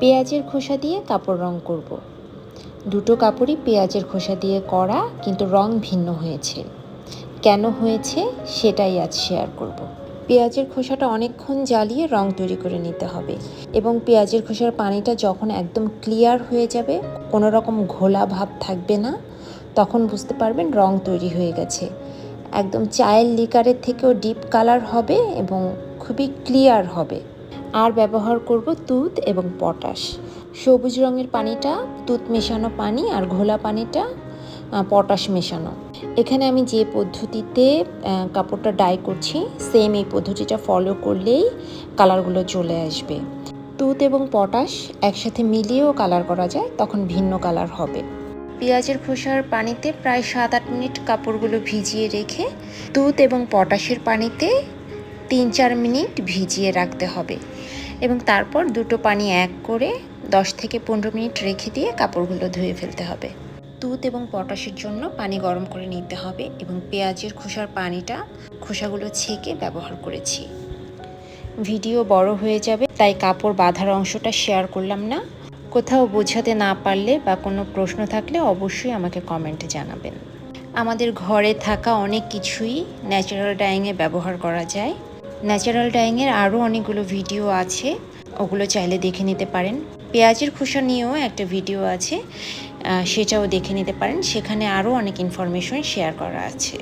পেঁয়াজের খোসা দিয়ে কাপড় রং করব। দুটো কাপড়ই পেঁয়াজের খোসা দিয়ে করা, কিন্তু রং ভিন্ন হয়েছে কেন হয়েছে সেটাই আজ শেয়ার করব। পেঁয়াজের খোসাটা অনেকক্ষণ জ্বালিয়ে রং তৈরি করে নিতে হবে এবং পেঁয়াজের খোসার পানিটা যখন একদম ক্লিয়ার হয়ে যাবে, কোনো রকম ঘোলা ভাব থাকবে না, তখন বুঝতে পারবেন রং তৈরি হয়ে গেছে একদম চায়ের লিকারের থেকেও ডিপ কালার হবে এবং খুবই ক্লিয়ার হবে আর ব্যবহার করব তুত এবং পটাশ। সবুজ রঙের পানিটা, তুত মেশানো পানি আর ঘোলা পানিটা পটাশ মেশানো। এখানে আমি যে পদ্ধতিতে কাপড়টা ডাই করছি সেম এই পদ্ধতিটা ফলো করলেই কালারগুলো চলে আসবে। তুত এবং পটাশ একসাথে মিলিয়েও কালার করা যায়, তখন ভিন্ন কালার হবে। পেঁয়াজের খোসার পানিতে প্রায় সাত আট মিনিট কাপড়গুলো ভিজিয়ে রেখে দুধ এবং পটাশের পানিতে তিন চার মিনিট ভিজিয়ে রাখতে হবে এবং তারপর দুটো পানি এক করে দশ থেকে পনেরো মিনিট রেখে দিয়ে কাপড়গুলো ধুয়ে ফেলতে হবে। দুধ এবং পটাশের জন্য পানি গরম করে নিতে হবে এবং পেঁয়াজের খোসার পানিটা খোসাগুলো ছেঁকে ব্যবহার করেছি। ভিডিও বড় হয়ে যাবে, তাই কাপড় বাঁধার অংশটা শেয়ার করলাম না। কোথাও বোঝাতে না পারলে বা কোনো প্রশ্ন থাকলে অবশ্যই আমাকে কমেন্টে জানাবেন। আমাদের ঘরে থাকা অনেক কিছুই ন্যাচারাল ডাইংয়ে ব্যবহার করা যায়। ন্যাচারাল ডাইংয়ের আরও অনেকগুলো ভিডিও আছে, ওগুলো চাইলে দেখে নিতে পারেন। পেঁয়াজের খোসা নিয়েও একটা ভিডিও আছে সেটাও দেখে নিতে পারেন। সেখানে আরও অনেক ইনফরমেশন শেয়ার করা আছে।